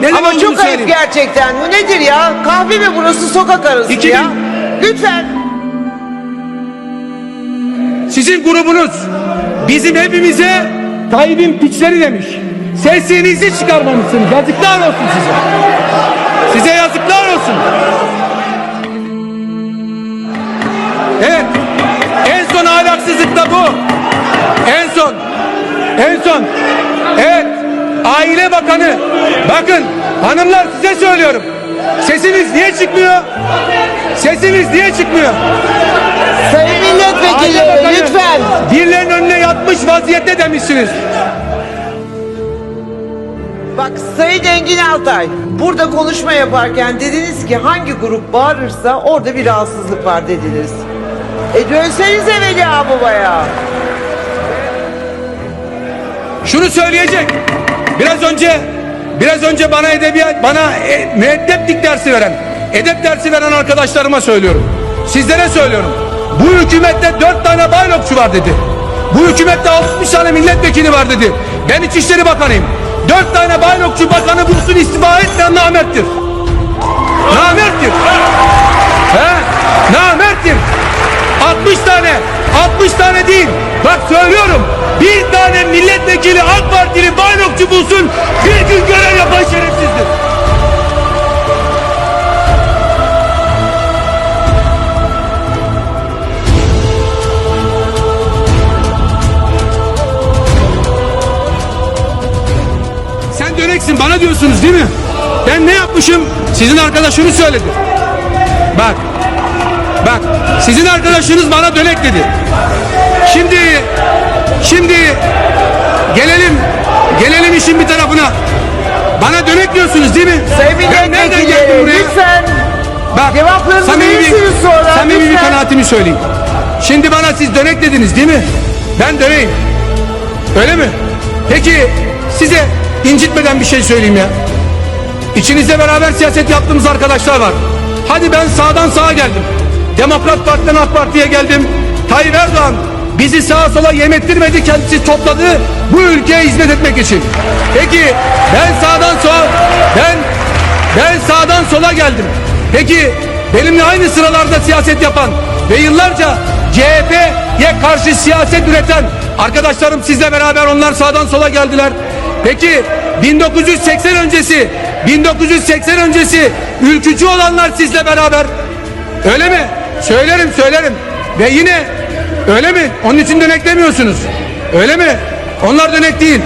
Ne Ama çok ayıp söyleyeyim? gerçekten. Bu nedir ya? Kahve mi burası sokak arası İki ya? bin- Lütfen. Sizin grubunuz bizim hepimize Tayyip'in piçleri demiş. Sesinizi çıkarmamışsınız. Yazıklar olsun size. Size yazıklar olsun. Evet. En son ahlaksızlık da bu. En son. En son. Aile Bakanı. Bakın hanımlar size söylüyorum. Sesiniz niye çıkmıyor? Sesiniz niye çıkmıyor? Sayın Aile milletvekilleri Bakanı lütfen. Birilerinin önüne yatmış vaziyette demişsiniz. Bak Sayın Engin Altay burada konuşma yaparken dediniz ki hangi grup bağırırsa orada bir rahatsızlık var dediniz. E dönsenize Veli Baba'ya. Şunu söyleyecek. Biraz önce biraz önce bana edebiyat bana e, müeddeplik dersi veren edep dersi veren arkadaşlarıma söylüyorum. Sizlere söylüyorum. Bu hükümette dört tane baylokçu var dedi. Bu hükümette 60 tane milletvekili var dedi. Ben İçişleri Bakanıyım. Dört tane baylokçu bakanı bulsun istifa etmeyen namerttir. Namerttir. He? Namerttir. 60 tane, 60 tane değil. Bak söylüyorum. Bir tane milletvekili AK Partili bayrokçu bulsun bir gün görev yapan şerefsizdir. Sen döneksin bana diyorsunuz değil mi? Ben ne yapmışım? Sizin arkadaşınız söyledi. Bak. Bak. Sizin arkadaşınız bana dönek dedi. Şimdi şimdi gelelim gelelim işin bir tarafına. Bana dönek diyorsunuz değil mi? Sayın Ben nereden geldim buraya? lütfen. Bak Cevaplarınızı samimi bir, sonra, samimi bir kanaatimi söyleyeyim. Şimdi bana siz dönek dediniz değil mi? Ben döneyim. Öyle mi? Peki size incitmeden bir şey söyleyeyim ya. İçinizde beraber siyaset yaptığımız arkadaşlar var. Hadi ben sağdan sağa geldim. Demokrat Parti'den AK Parti'ye geldim. Tayyip Erdoğan bizi sağa sola yem ettirmedi kendisi topladı bu ülkeye hizmet etmek için. Peki ben sağdan sola ben ben sağdan sola geldim. Peki benimle aynı sıralarda siyaset yapan ve yıllarca CHP'ye karşı siyaset üreten arkadaşlarım sizle beraber onlar sağdan sola geldiler. Peki 1980 öncesi 1980 öncesi ülkücü olanlar sizle beraber öyle mi? Söylerim söylerim ve yine öyle mi? Onun için dönek demiyorsunuz. Öyle mi? Onlar dönek değil.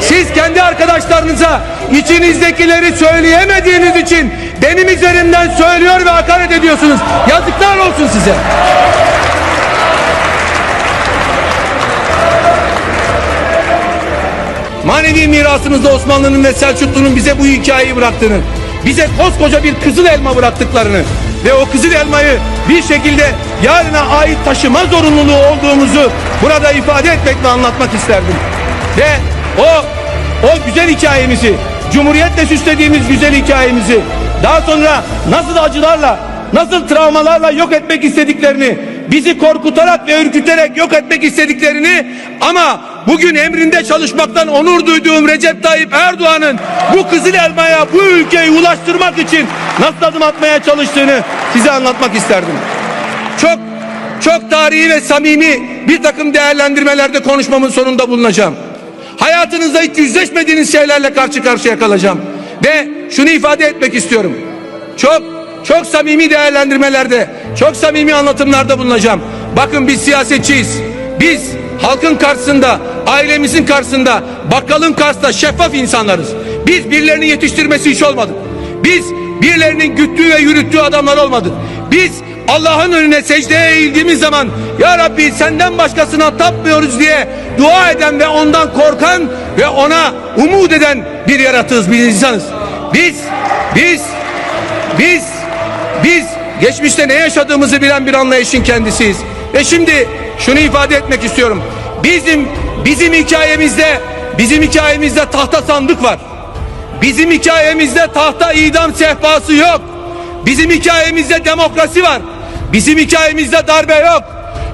Siz kendi arkadaşlarınıza içinizdekileri söyleyemediğiniz için benim üzerimden söylüyor ve hakaret ediyorsunuz. Yazıklar olsun size. Manevi mirasımızda Osmanlı'nın ve Selçuklu'nun bize bu hikayeyi bıraktığını, bize koskoca bir kızıl elma bıraktıklarını ve o kızıl elmayı bir şekilde yarına ait taşıma zorunluluğu olduğumuzu burada ifade etmek ve anlatmak isterdim. Ve o o güzel hikayemizi, Cumhuriyetle süslediğimiz güzel hikayemizi daha sonra nasıl acılarla, nasıl travmalarla yok etmek istediklerini, bizi korkutarak ve ürküterek yok etmek istediklerini ama bugün emrinde çalışmaktan onur duyduğum Recep Tayyip Erdoğan'ın bu kızıl elmaya bu ülkeyi ulaştırmak için nasıl adım atmaya çalıştığını size anlatmak isterdim. Çok çok tarihi ve samimi bir takım değerlendirmelerde konuşmamın sonunda bulunacağım. Hayatınızda hiç yüzleşmediğiniz şeylerle karşı karşıya kalacağım. Ve şunu ifade etmek istiyorum. Çok çok samimi değerlendirmelerde, çok samimi anlatımlarda bulunacağım. Bakın biz siyasetçiyiz. Biz halkın karşısında, ailemizin karşısında, bakkalın karşısında şeffaf insanlarız. Biz birilerinin yetiştirmesi iş olmadık. Biz birilerinin güttüğü ve yürüttüğü adamlar olmadık. Biz Allah'ın önüne secdeye eğildiğimiz zaman Ya Rabbi senden başkasına tapmıyoruz diye dua eden ve ondan korkan ve ona umut eden bir yaratığız bir insanız. Biz, biz, biz, biz geçmişte ne yaşadığımızı bilen bir anlayışın kendisiyiz. Ve şimdi şunu ifade etmek istiyorum. Bizim, bizim hikayemizde, bizim hikayemizde tahta sandık var. Bizim hikayemizde tahta idam sehpası yok. Bizim hikayemizde demokrasi var. Bizim hikayemizde darbe yok.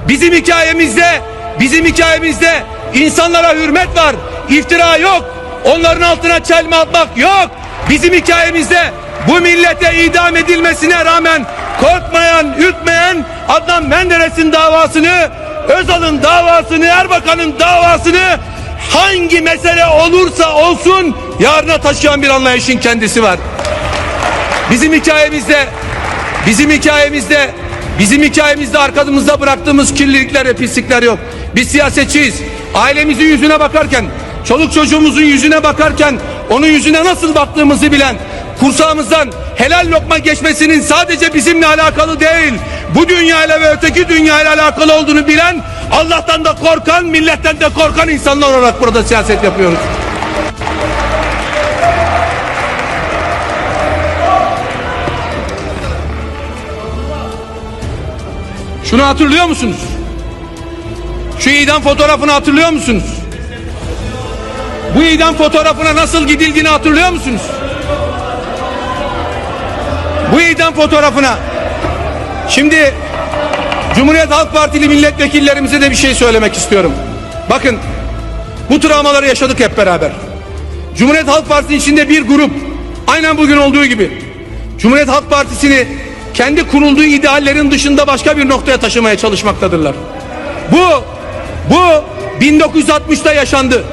Bizim hikayemizde bizim hikayemizde insanlara hürmet var. İftira yok. Onların altına çelme atmak yok. Bizim hikayemizde bu millete idam edilmesine rağmen korkmayan, ürkmeyen Adnan Menderes'in davasını, Özal'ın davasını, Erbakan'ın davasını hangi mesele olursa olsun yarına taşıyan bir anlayışın kendisi var. Bizim hikayemizde bizim hikayemizde bizim hikayemizde arkamızda bıraktığımız kirlilikler ve pislikler yok. Biz siyasetçiyiz. Ailemizin yüzüne bakarken, çoluk çocuğumuzun yüzüne bakarken onun yüzüne nasıl baktığımızı bilen, kursağımızdan helal lokma geçmesinin sadece bizimle alakalı değil, bu dünyayla ve öteki dünyayla alakalı olduğunu bilen, Allah'tan da korkan, milletten de korkan insanlar olarak burada siyaset yapıyoruz. Şunu hatırlıyor musunuz? Şu idam fotoğrafını hatırlıyor musunuz? Bu idam fotoğrafına nasıl gidildiğini hatırlıyor musunuz? Bu idam fotoğrafına şimdi Cumhuriyet Halk Partili milletvekillerimize de bir şey söylemek istiyorum. Bakın bu travmaları yaşadık hep beraber. Cumhuriyet Halk Partisi içinde bir grup aynen bugün olduğu gibi Cumhuriyet Halk Partisi'ni kendi kurulduğu ideallerin dışında başka bir noktaya taşımaya çalışmaktadırlar. Bu bu 1960'ta yaşandı.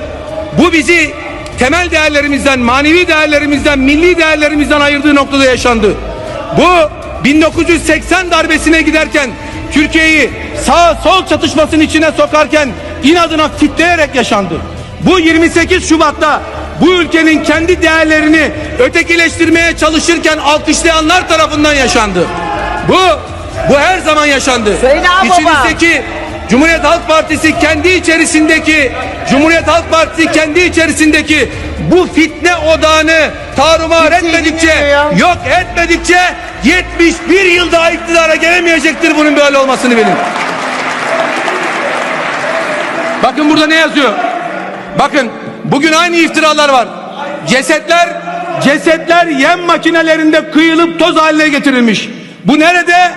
Bu bizi temel değerlerimizden, manevi değerlerimizden, milli değerlerimizden ayırdığı noktada yaşandı. Bu 1980 darbesine giderken Türkiye'yi sağ sol çatışmasının içine sokarken inadına kitleyerek yaşandı. Bu 28 Şubat'ta bu ülkenin kendi değerlerini ötekileştirmeye çalışırken alkışlayanlar tarafından yaşandı. Bu bu her zaman yaşandı. Ağbaba. İçinizdeki Cumhuriyet Halk Partisi kendi içerisindeki Cumhuriyet Halk Partisi kendi içerisindeki bu fitne odağını tarumar Kimse etmedikçe yok etmedikçe 71 yıl daha iktidara gelemeyecektir bunun böyle olmasını bilin. Bakın burada ne yazıyor? Bakın bugün aynı iftiralar var. Cesetler cesetler yem makinelerinde kıyılıp toz haline getirilmiş. Bu nerede?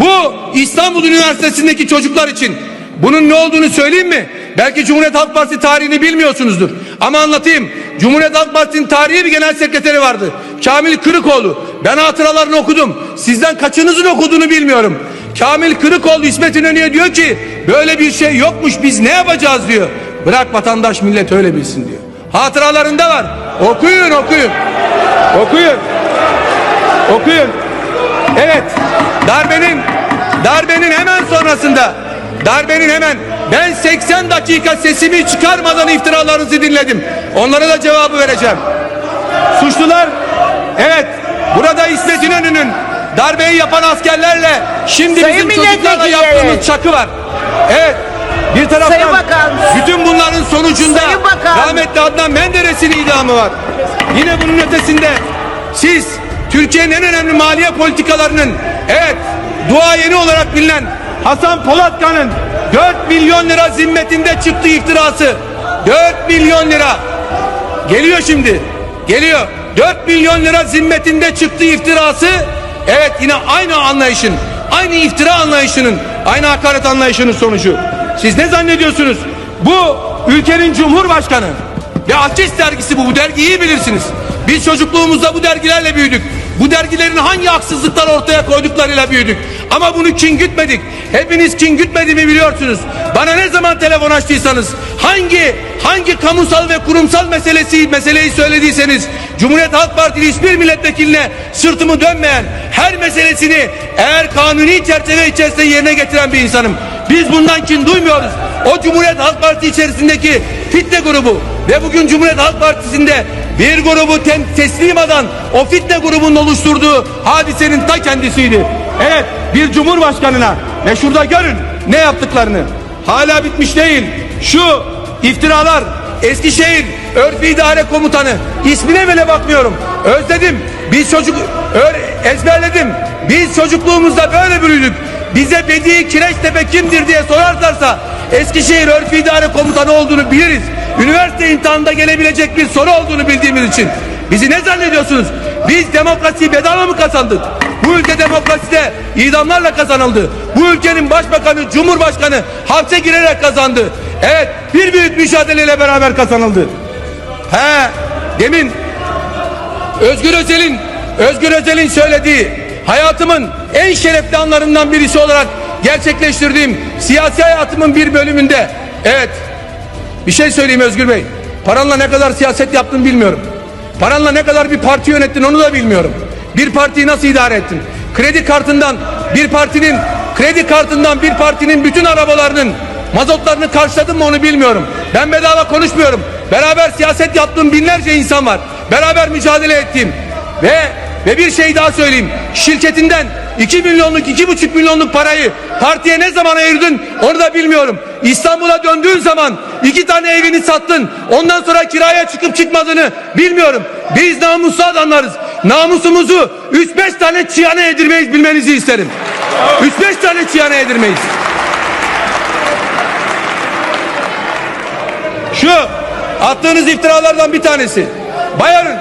Bu İstanbul Üniversitesi'ndeki çocuklar için. Bunun ne olduğunu söyleyeyim mi? Belki Cumhuriyet Halk Partisi tarihini bilmiyorsunuzdur. Ama anlatayım. Cumhuriyet Halk Partisi'nin tarihi bir genel sekreteri vardı. Kamil Kırıkoğlu. Ben hatıralarını okudum. Sizden kaçınızın okuduğunu bilmiyorum. Kamil Kırıkoğlu İsmet İnönü'ye diyor ki böyle bir şey yokmuş biz ne yapacağız diyor. Bırak vatandaş millet öyle bilsin diyor. Hatıralarında var. Okuyun okuyun. Okuyun. Okuyun. Evet. Darbenin darbenin hemen sonrasında darbenin hemen ben 80 dakika sesimi çıkarmadan iftiralarınızı dinledim. Onlara da cevabı vereceğim. Suçlular evet burada İsmet İnönü'nün darbeyi yapan askerlerle şimdi Sayın bizim çocuklarla yaptığımız çakı var. Evet. Bir taraftan Sayın Bakan. bütün bunların sonucunda Bakan. rahmetli Adnan Menderes'in idamı var. Yine bunun ötesinde siz Türkiye'nin en önemli maliye politikalarının evet duayeni olarak bilinen Hasan Polatkan'ın 4 milyon lira zimmetinde çıktığı iftirası 4 milyon lira Geliyor şimdi. Geliyor. 4 milyon lira zimmetinde çıktığı iftirası evet yine aynı anlayışın, aynı iftira anlayışının, aynı hakaret anlayışının sonucu. Siz ne zannediyorsunuz? Bu ülkenin cumhurbaşkanı ve Akçes dergisi bu. Bu dergiyi iyi bilirsiniz. Biz çocukluğumuzda bu dergilerle büyüdük. Bu dergilerin hangi haksızlıklar ortaya koyduklarıyla büyüdük. Ama bunu kin gütmedik. Hepiniz kin gütmediğimi biliyorsunuz. Bana ne zaman telefon açtıysanız, hangi hangi kamusal ve kurumsal meselesi meseleyi söylediyseniz, Cumhuriyet Halk Partili hiçbir milletvekiline sırtımı dönmeyen, her meselesini eğer kanuni çerçeve içerisinde yerine getiren bir insanım. Biz bundan kin duymuyoruz. O Cumhuriyet Halk Partisi içerisindeki fitne grubu ve bugün Cumhuriyet Halk Partisi'nde bir grubu teslim eden o fitne grubunun oluşturduğu hadisenin ta kendisiydi. Evet bir cumhurbaşkanına ve şurada görün ne yaptıklarını. Hala bitmiş değil. Şu iftiralar Eskişehir Örfi İdare Komutanı ismine bile bakmıyorum. Özledim. Biz çocuk ezberledim. Biz çocukluğumuzda böyle büyüdük. Bize Bedi Kireçtepe kimdir diye sorarlarsa Eskişehir Örfi İdare Komutanı olduğunu biliriz. Üniversite imtihanında gelebilecek bir soru olduğunu bildiğimiz için. Bizi ne zannediyorsunuz? Biz demokrasiyi bedava mı kazandık? Bu ülke demokraside idamlarla kazanıldı. Bu ülkenin başbakanı, cumhurbaşkanı hapse girerek kazandı. Evet, bir büyük mücadeleyle beraber kazanıldı. He, demin Özgür Özel'in Özgür Özel'in söylediği hayatımın en şerefli anlarından birisi olarak gerçekleştirdiğim siyasi hayatımın bir bölümünde evet bir şey söyleyeyim Özgür Bey. Paranla ne kadar siyaset yaptın bilmiyorum. Paranla ne kadar bir parti yönettin onu da bilmiyorum. Bir partiyi nasıl idare ettin? Kredi kartından bir partinin kredi kartından bir partinin bütün arabalarının mazotlarını karşıladın mı onu bilmiyorum. Ben bedava konuşmuyorum. Beraber siyaset yaptığım binlerce insan var. Beraber mücadele ettiğim ve ve bir şey daha söyleyeyim. Şirketinden 2 milyonluk 2,5 milyonluk parayı partiye ne zaman ayırdın onu da bilmiyorum. İstanbul'a döndüğün zaman iki tane evini sattın. Ondan sonra kiraya çıkıp çıkmadığını bilmiyorum. Biz namuslu adamlarız. Namusumuzu 3-5 tane çiyana yedirmeyiz bilmenizi isterim. 3-5 tane çiyana yedirmeyiz. Şu attığınız iftiralardan bir tanesi. Bayar'ın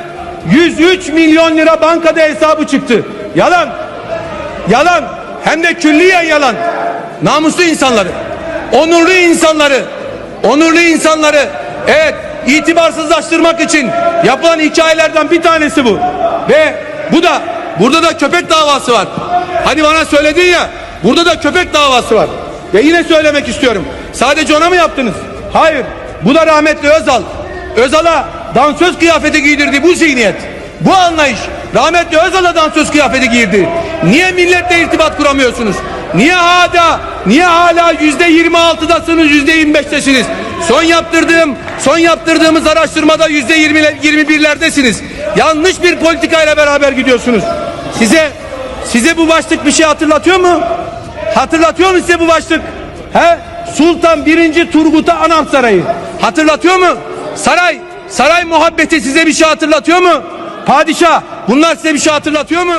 103 milyon lira bankada hesabı çıktı. Yalan. Yalan. Hem de külliyen yalan. Namuslu insanları, onurlu insanları, onurlu insanları evet itibarsızlaştırmak için yapılan hikayelerden bir tanesi bu. Ve bu da burada da köpek davası var. Hani bana söyledin ya burada da köpek davası var. Ve yine söylemek istiyorum. Sadece ona mı yaptınız? Hayır. Bu da rahmetli Özal. Özal'a dansöz kıyafeti giydirdi bu zihniyet. Bu anlayış rahmetli Özal'a dansöz kıyafeti giydirdi. Niye milletle irtibat kuramıyorsunuz? Niye hala niye hala yüzde yirmi altıdasınız yüzde yirmi beştesiniz? Son yaptırdığım son yaptırdığımız araştırmada yüzde yirmi birlerdesiniz. Yanlış bir politikayla beraber gidiyorsunuz. Size size bu başlık bir şey hatırlatıyor mu? Hatırlatıyor mu size bu başlık? He? Sultan 1. Turgut'a Anam Sarayı. Hatırlatıyor mu? Saray, saray muhabbeti size bir şey hatırlatıyor mu? Padişah, bunlar size bir şey hatırlatıyor mu?